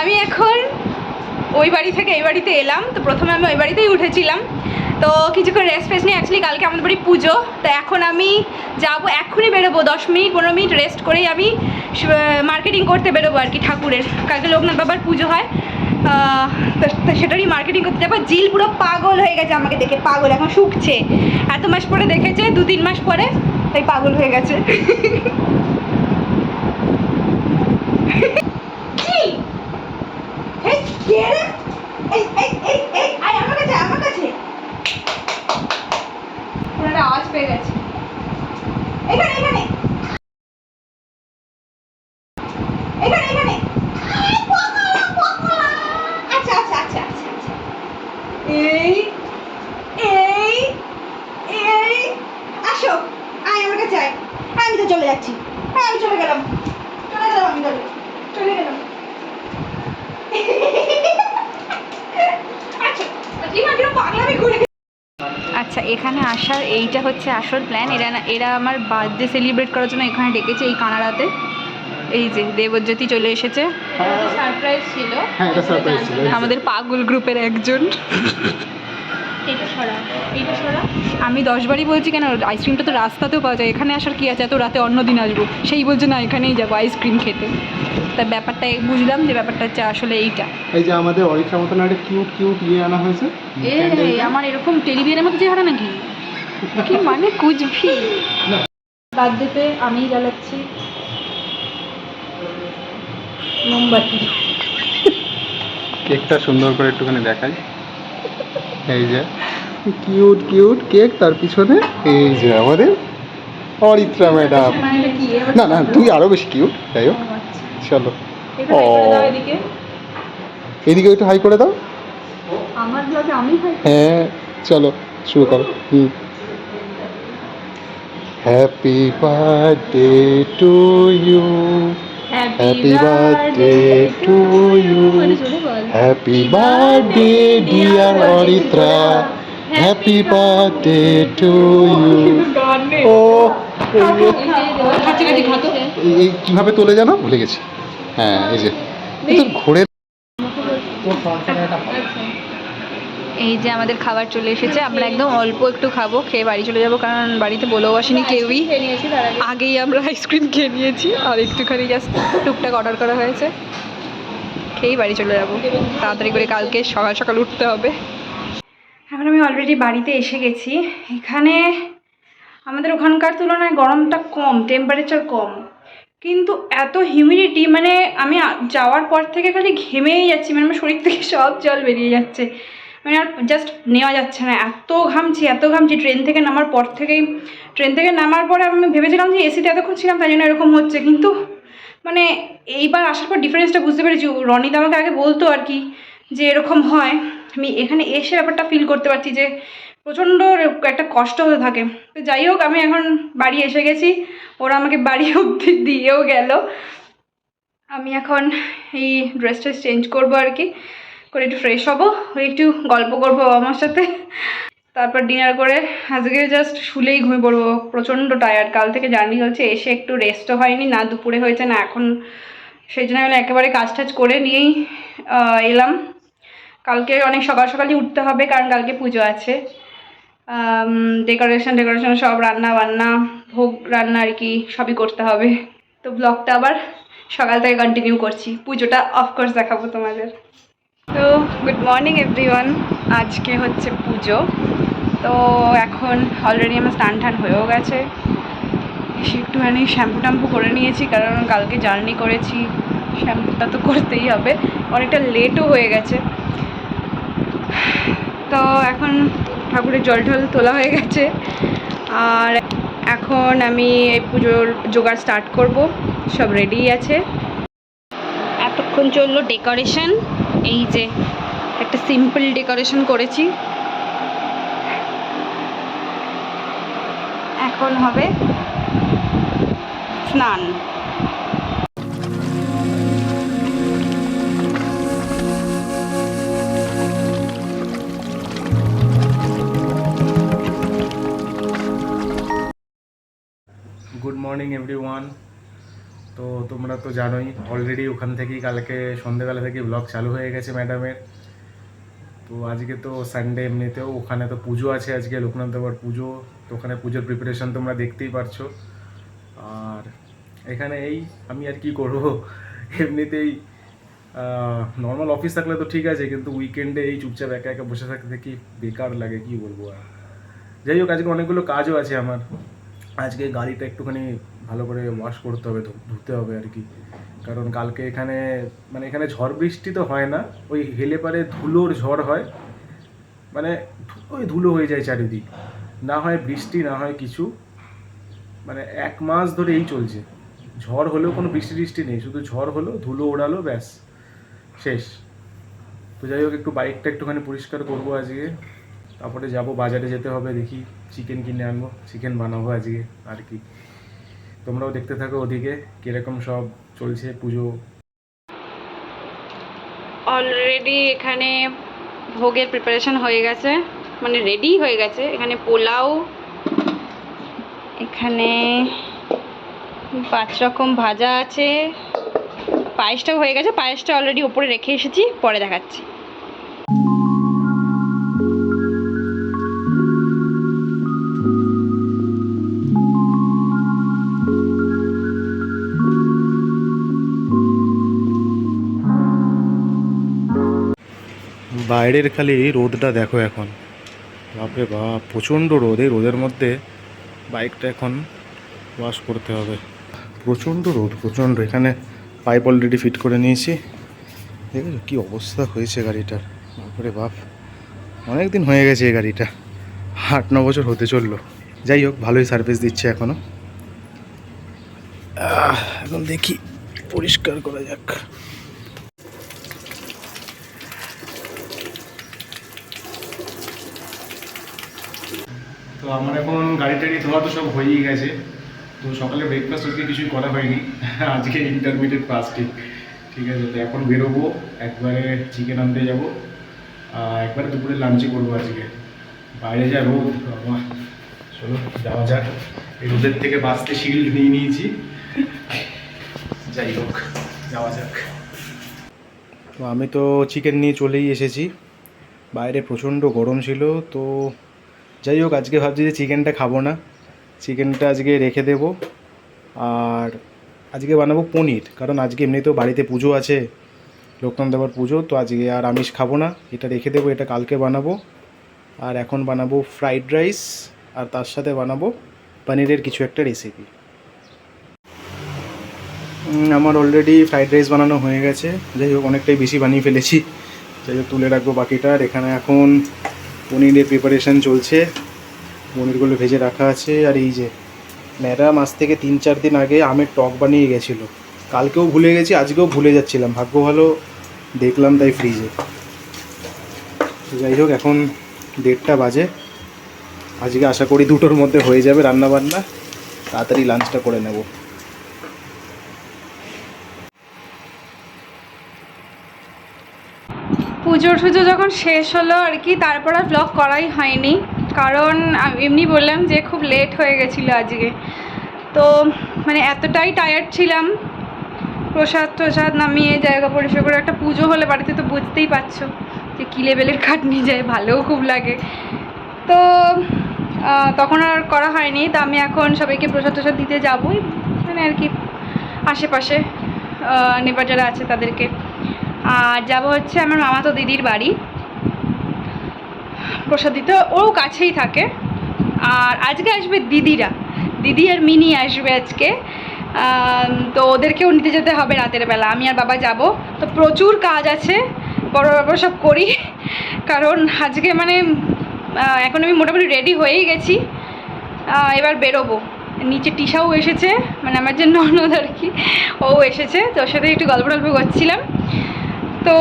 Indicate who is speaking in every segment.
Speaker 1: আমি এখন ওই বাড়ি থেকে এই বাড়িতে এলাম। তো প্রথমে আমি ওই বাড়িতেই উঠেছিলাম। তো কিছুক্ষণ রেস্ট ফেস্ট নিয়ে অ্যাকচুয়ালি কালকে আমাদের বাড়ি পুজো। তো এখন আমি যাব এক্ষুনি বেরোবো, দশ মিনিট, পনেরো মিনিট রেস্ট করেই আমি মার্কেটিং করতে বেরোবো আর কি ঠাকুরের। কালকে লোকনাথ বাবার পুজো হয়। তো তো সেটারই মার্কেটিং করতে যাব। জিল পুরো পাগল হয়ে গেছে আমাকে দেখে, পাগল এখন শুকছে। এত মাস পরে দেখেছে, দু তিন মাস পরে তাই পাগল হয়ে গেছে কি এই কে রে? এই এই এই এই আয় আমার কাছে আমার কাছে কোনো একটা আওয়াজ পেয়ে গেছে এখানে এখানে এখানে এখানে আয়, পকোড়া, পকোড়া। আচ্ছা আচ্ছা আচ্ছা আচ্ছা আচ্ছা এই এই এই আসো আয় আমার কাছে আয় আমি তো চলে যাচ্ছি হ্যাঁ আমি চলে গেলাম চলে গেলাম আমি চলে চলে গেলাম আচ্ছা রিমা কিরম পাগলামি করে আচ্ছা এখানে এইটা হচ্ছে আসল প্ল্যান এরা না এরা আমার বার্থডে সেলিব্রেট করার জন্য এখানে ডেকেছে এই কানাডাতে। এই যে দেবজ্যোতি চলে এসেছে।
Speaker 2: সারপ্রাইজ ছিল।
Speaker 3: হ্যাঁ এটা সারপ্রাইজ ছিল
Speaker 1: আমাদের পাগল গ্রুপের একজন।
Speaker 2: এটা সরা এটা সরা।
Speaker 1: আমি দশবারই বলছি কেন আইসক্রিমটা তো রাস্তাতেও পাওয়া যায়। এখানে আসার কি আছে? এত রাতে অন্য দিন আসব। সেই বলছে না এখানেই যাব আইসক্রিম খেতে। তা ব্যাপারটা বুঝলাম যে ব্যাপারটা হচ্ছে আসলে এইটা।
Speaker 3: এই যে আমাদের অরিত্রা মতন একটা কিউট কিউট ইয়ে আনা হয়েছে।
Speaker 1: এই আমার এরকম টেলিভিশনের মতো চেহারা নাকি? কি মানে কুচভি
Speaker 3: না।
Speaker 1: বার্থডেতে আমিই জ্বালাচ্ছি। মোমবাতি
Speaker 3: কেকটা সুন্দর করে একটুখানি দেখাই। এই যে। কিউট কিউট কেক তার পিছনে। এই যে আমাদের অরিত্রা ম্যাডাম। না না তুই আরও বেশি কিউট। যাই হোক
Speaker 1: আচ্ছা।
Speaker 3: চলো। ও।
Speaker 1: এদিকে।
Speaker 3: এদিকে একটু হাই করে দাও।
Speaker 1: আমার আমি হাই
Speaker 3: হ্যাঁ চলো শুরু করো। হুম। Happy birthday to you happy birthday to you happy birthday dear Aritra happy birthday to you ও এই- কীভাবে তোলে জানো? ভুলে গেছি। হ্যাঁ এই যে। ঘোরে
Speaker 1: এই যে আমাদের খাবার চলে এসেছে আমরা একদম অল্প একটু খাব খেয়ে বাড়ি চলে যাব কারণ বাড়িতে বলেও আসেনি কেউই।
Speaker 2: নিয়েছি তার
Speaker 1: আগেই আমরা আইসক্রিম খেয়ে নিয়েছি আর একটুখানি জাস্ট টুকটাক অর্ডার করা হয়েছে। খেয়েই বাড়ি চলে যাব। তাড়াতাড়ি করে কালকে সকাল সকাল উঠতে হবে। এখন আমি অলরেডি বাড়িতে এসে গেছি। এখানে আমাদের ওখানকার তুলনায় গরমটা কম টেম্পারেচার কম। কিন্তু এত হিউমিডিটি মানে আমি যাওয়ার পর থেকে খালি ঘেমেই যাচ্ছি মানে আমার শরীর থেকে সব জল বেরিয়ে যাচ্ছে। মানে আর জাস্ট নেওয়া যাচ্ছে না। এত ঘামছি এত ঘামছি ট্রেন থেকে নামার পর থেকেই ট্রেন থেকে নামার পরে আমি ভেবেছিলাম যে এসিতে এতক্ষণ ছিলাম, তাই জন্য এরকম হচ্ছে। কিন্তু মানে এইবার আসার পর ডিফারেন্সটা বুঝতে পেরেছি। রনিত আমাকে আগে বলতো আর কি যে এরকম হয়। আমি এখানে এসে ব্যাপারটা ফিল করতে পারছি যে প্রচণ্ড একটা কষ্ট হতে থাকে। তো যাই হোক, আমি এখন বাড়ি এসে গেছি। ওরা আমাকে বাড়ি অবধি দিয়েও গেল। আমি এখন এই ড্রেস চেঞ্জ করব আর কি। করে একটু ফ্রেশ হব একটু গল্প করব আমার সাথে। তারপর ডিনার করে আজকে জাস্ট শুলেই ঘুমিয়ে পড়ব, প্রচণ্ড টায়ার্ড কাল থেকে জার্নি হচ্ছে, এসে একটু রেস্টও হয়নি, না দুপুরে হয়েছে, না এখন। সেই জন্য আমি একেবারে কাজ টাজ করে নিয়েই এলাম। কালকে অনেক সকাল সকালই উঠতে হবে, কারণ কালকে পুজো আছে। ডেকোরেশন ডেকোরেশন সব রান্না বান্না, ভোগ রান্না আর কি, সবই করতে হবে। তো ব্লগটা আবার সকাল থেকে কন্টিনিউ করছি। পুজোটা অফকোর্স দেখাবো তোমাদের। তো গুড মর্নিং এভরিওয়ান আজকে হচ্ছে পুজো। তো এখন অলরেডি আমার স্নান টান হয়েও গেছে। একটুখানি শ্যাম্পু ট্যাম্পু করে নিয়েছি, কারণ কালকে জার্নি করেছি। শ্যাম্পুটা তো করতেই হবে। অনেকটা লেটও হয়ে গেছে। তো এখন ঠাকুরের জল টল তোলা হয়ে গেছে। আর এখন আমি এই পুজোর জোগাড় স্টার্ট করব। সব রেডি আছে। এতক্ষণ চলল ডেকোরেশন এই যে একটা সিম্পল ডেকোরেশন করেছি। এখন হবে স্নান।
Speaker 4: গুড মর্নিং এভরিওয়ান
Speaker 3: তো তোমরা তো জানোই অলরেডি ওখান থেকেই কালকে, সন্ধ্যেবেলা থেকে ব্লগ চালু হয়ে গেছে ম্যাডামের তো আজকে তো সানডে এমনিতেও, ওখানে তো পুজো আছে আজকে, লোকনাথ পুজো। তো ওখানে পুজোর প্রিপারেশন তোমরা দেখতেই পারছ। আর এখানে এই, আমি আর কি করব? এমনিতেই নর্মাল অফিস থাকলে তো ঠিক আছে, কিন্তু উইকেন্ডে এই চুপচাপ একা একা বসে থাকতে কি বেকার লাগে, কি বলব আর। যাই হোক, আজকে অনেকগুলো কাজও আছে আমার। আজকে গাড়িটা একটুখানি ভালো করে ওয়াশ করতে হবে ধুতে হবে আর কি। কারণ কালকে এখানে মানে এখানে ঝড় বৃষ্টি তো হয় না, ওই হেলে পারে ধুলোর ঝড় হয়। মানে ওই ধুলো হয়ে যায় চারিদিক। না হয় বৃষ্টি, না হয় কিছু। মানে এক মাস ধরে এই চলছে। ঝড় হলেও কোনো বৃষ্টি টিষ্টি নেই, শুধু ঝড় হলো, ধুলো ওড়ালো, ব্যাস, শেষ। তো যাই হোক, একটু বাইকটা একটুখানি পরিষ্কার করব আজকে। তারপরে যাব, বাজারে যেতে হবে, দেখি চিকেন কিনে আনব চিকেন বানাবো আজকে, আর কি। তোমরাও দেখতে থাকো ওদিকে, কীরকম সব চলছে পুজো।
Speaker 1: অলরেডি এখানে ভোগের প্রিপারেশন হয়ে গেছে মানে রেডি হয়ে গেছে। এখানে পোলাও, এখানে পাঁচ রকম ভাজা আছে। পায়েসটাও হয়ে গেছে, পায়েসটা অলরেডি ওপরে রেখে এসেছি, পরে দেখাচ্ছি।
Speaker 3: বাইরের খালি রোদটা দেখো এখন। বাপরে বাপ, প্রচণ্ড রোদ। এই রোদের মধ্যে বাইকটা এখন ওয়াশ করতে হবে। প্রচণ্ড রোদ, প্রচণ্ড। এখানে পাইপ অলরেডি ফিট করে নিয়েছি। দেখেছ কী অবস্থা হয়েছে গাড়িটার। বাপরে বাপ, অনেক দিন হয়ে গেছে এই গাড়িটা। আট, ন বছর হতে চলল। যাই হোক, ভালোই সার্ভিস দিচ্ছে এখনও এখন দেখি, পরিষ্কার করা যাক। তো আমার এখন গাড়ি টাড়ি ধোয়া তো সব হয়েই গেছে। তো সকালে ব্রেকফাস্ট আজকে কিছুই করা হয়নি। আজকে ইন্টারমিডিয়েট ফাস্টিং ঠিক আছে, তো এখন বেরোবো, একবারে চিকেন আনতে যাব। একবারে দুপুরে লাঞ্চই করব আজকে। বাইরে যা রোদ, বাবা। চলো, যাওয়া যাক। এই রোদের থেকে বাঁচতে শিল্ড নিয়ে নিয়েছি। যাই হোক, যাওয়া যাক। তো আমি তো চিকেন নিয়ে চলেই এসেছি। বাইরে প্রচণ্ড গরম ছিল, তো যাই হোক, আজকে ভাবছি যে চিকেনটা খাব না। চিকেনটা আজকে রেখে দেব। আর আজকে বানাবো পনির, কারণ আজকে এমনিতেও বাড়িতে পুজো আছে, লোকনাথ দেবার পুজো, তো আজকে আর আমিষ খাব না। এটা রেখে দেবো, এটা কালকে বানাবো। আর এখন বানাবো ফ্রাইড রাইস, আর তার সাথে বানাবো পনিরের কিছু একটা রেসিপি আমার অলরেডি ফ্রাইড রাইস বানানো হয়ে গেছে। যাই হোক, অনেকটাই বেশি বানিয়ে ফেলেছি। যাই হোক, তুলে রাখব বাকিটা। আর এখানে এখন পনিরের প্রিপারেশান চলছে। পনিরগুলো ভেজে রাখা আছে। আর এই যে ম্যাডাম, আজ থেকে তিন চার দিন আগে আমের টক বানিয়ে গেছিল। কালকেও ভুলে গেছি, আজকেও ভুলে যাচ্ছিলাম। ভাগ্য ভালো, দেখলাম তাই ফ্রিজে যাই হোক, এখন দেড়টা বাজে। আজকে আশা করি দুটোর মধ্যে হয়ে যাবে রান্না বান্না তাড়াতাড়ি লাঞ্চটা করে নেব।
Speaker 1: পুজো টুজো যখন শেষ হলো আর কি, তারপর আর ব্লগ করাই হয়নি। কারণ এমনি বললাম যে খুব লেট হয়ে গেছিল আজকে। তো মানে এতটাই টায়ার্ড ছিলাম। প্রসাদ প্রসাদ নামিয়ে, জায়গা পরিষ্কার করে একটা পুজো হলে বাড়িতে তো বুঝতেই পারছ যে কী লেভেলের খাটনি যায়, ভালোও খুব লাগে। তো তখন আর করা হয়নি। তো আমি এখন সবাইকে প্রসাদ প্রসাদ দিতে যাবই। মানে আর কি আশেপাশে নেবার যারা আছে তাদেরকে। আর যাব হচ্ছে আমার মামা তো দিদির বাড়ি। প্রসাদ দিতে, ও কাছেই থাকে। আর আজকে আসবে দিদিরা। দিদি আর মিনি আসবে আজকে। তো ওদেরকেও নিতে যেতে হবে রাতের বেলা। আমি আর বাবা যাব। তো প্রচুর কাজ আছে। বড় বড় সব করি। কারণ আজকে মানে এখন আমি মোটামুটি রেডি হয়েই গেছি। এবার বেরোবো। নিচে টিশাও এসেছে। মানে আমার যে ননদ আর কি, ও এসেছে। তো ওর সাথে একটু গল্প টল্প করছিলাম। তো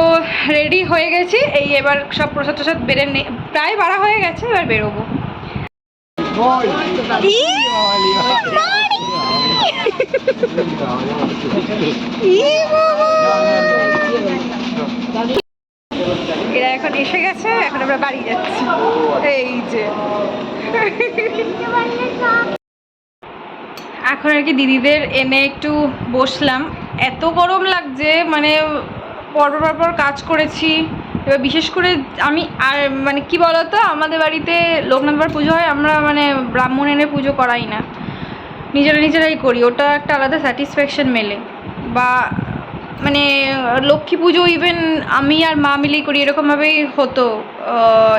Speaker 1: রেডি হয়ে গেছি। এই এবার সব প্রসাদ টসাদ বেড়ে প্রায় বাড়া হয়ে গেছে এবার বেরোবো। এরা এখন এসে গেছে এখন আমরা বাড়ি যাচ্ছি। এই যে। এখন আর কি দিদিদের এনে একটু বসলাম। এত গরম লাগছে মানে পরপর পরপর কাজ করেছি। এবার বিশেষ করে আমি আর মানে কি বলতো, আমাদের বাড়িতে লোকনাথবার পুজো হয়, আমরা মানে ব্রাহ্মণ এনে পুজো করাই না। নিজেরা নিজেরাই করি, ওটা একটা আলাদা স্যাটিসফ্যাকশন মেলে। বা মানে লক্ষ্মী পুজো ইভেন আমি আর মা মিলেই করি, এরকমভাবেই হতো।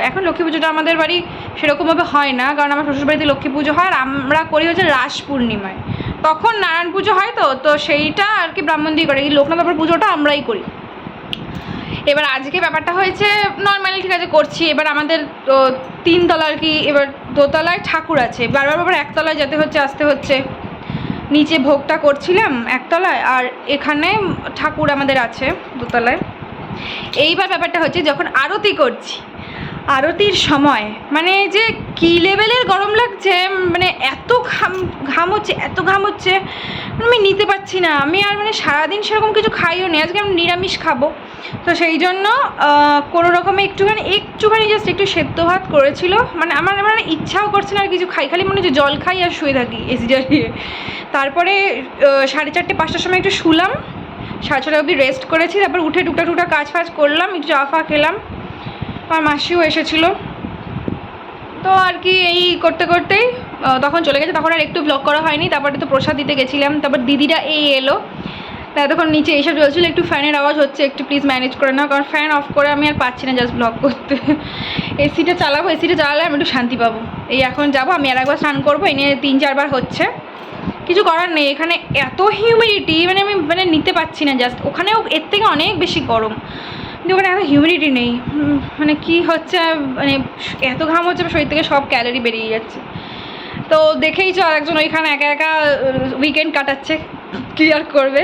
Speaker 1: এখন লক্ষ্মী পুজোটা আমাদের বাড়ি সেরকমভাবে হয় না, কারণ আমার শ্বশুরবাড়িতে লক্ষ্মী পুজো হয়, আর আমরা করি হচ্ছে রাস পূর্ণিমায়। তখন নারায়ণ পুজো হয় তো তো সেইটা আর কি ব্রাহ্মণ দিয়ে করে, এই লোকনাথ পুজোটা আমরাই করি। এবার আজকে ব্যাপারটা হয়েছে নর্মালি ঠিক আছে করছি, এবার আমাদের, তো তিনতলা আর কি, এবার দোতলায় ঠাকুর আছে, বারবার বারবার একতলায় যেতে হচ্ছে, আসতে হচ্ছে। নিচে ভোগটা করছিলাম একতলায়, আর এখানে ঠাকুর আমাদের আছে দোতলায়। এইবার ব্যাপারটা হচ্ছে, যখন আরতি করছি, আরতির সময় মানে যে কী লেভেলের গরম লাগছে মানে এত ঘাম ঘাম হচ্ছে, এত ঘাম হচ্ছে, আমি নিতে পারছি না, আমি আর মানে সারাদিন সেরকম কিছু খাইও নি, আজকে আমি নিরামিষ খাব। তো সেই জন্য কোনো রকমে একটুখানি একটুখানি জাস্ট একটু সেদ্ধ ভাত করেছিল। মানে আমার মানে ইচ্ছাও করছে না আর কিছু খাই, খালি মনে হচ্ছে জল খাই আর শুয়ে থাকি এসি জ্বালিয়ে তারপরে সাড়ে চারটে, পাঁচটার সময় একটু শুলাম। সাড়ে ছটা অবধি রেস্ট করেছি, তারপর উঠে টুকটা টুকটা কাজ ফাজ করলাম, একটু চা ফা খেলাম। আমার মাসিও এসেছিল। তো আর কি এই করতে করতেই তখন চলে গেছে, তখন আর একটু ব্লগ করা হয়নি, তারপরে তো প্রসাদ দিতে গেছিলাম, তারপর দিদিরা এই এলো। তা তখন নিচে এইসব চলছিল একটু ফ্যানের আওয়াজ হচ্ছে, একটু প্লিজ ম্যানেজ করে নাও, কারণ ফ্যান অফ করে আমি আর পাচ্ছি না জাস্ট ব্লগ করতে। এসিটা চালাবো এসিটা চালালে আমি একটু শান্তি পাবো। এই এখন যাব, আমি আর একবার স্নান করব, এই নিয়ে তিন চারবার হচ্ছে। কিছু করার নেই, এখানে এত হিউমিডিটি মানে আমি মানে নিতে পারছি না জাস্ট ওখানেও এর থেকে অনেক বেশি গরম। কিন্তু ওখানে এত হিউমিডিটি নেই। মানে কি হচ্ছে মানে এত ঘাম হচ্ছে শরীর থেকে সব ক্যালোরি বেরিয়ে যাচ্ছে। তো দেখেইছো আর একজন ওইখানে একা একা উইকেন্ড কাটাচ্ছে। ক্লিয়ার করবে।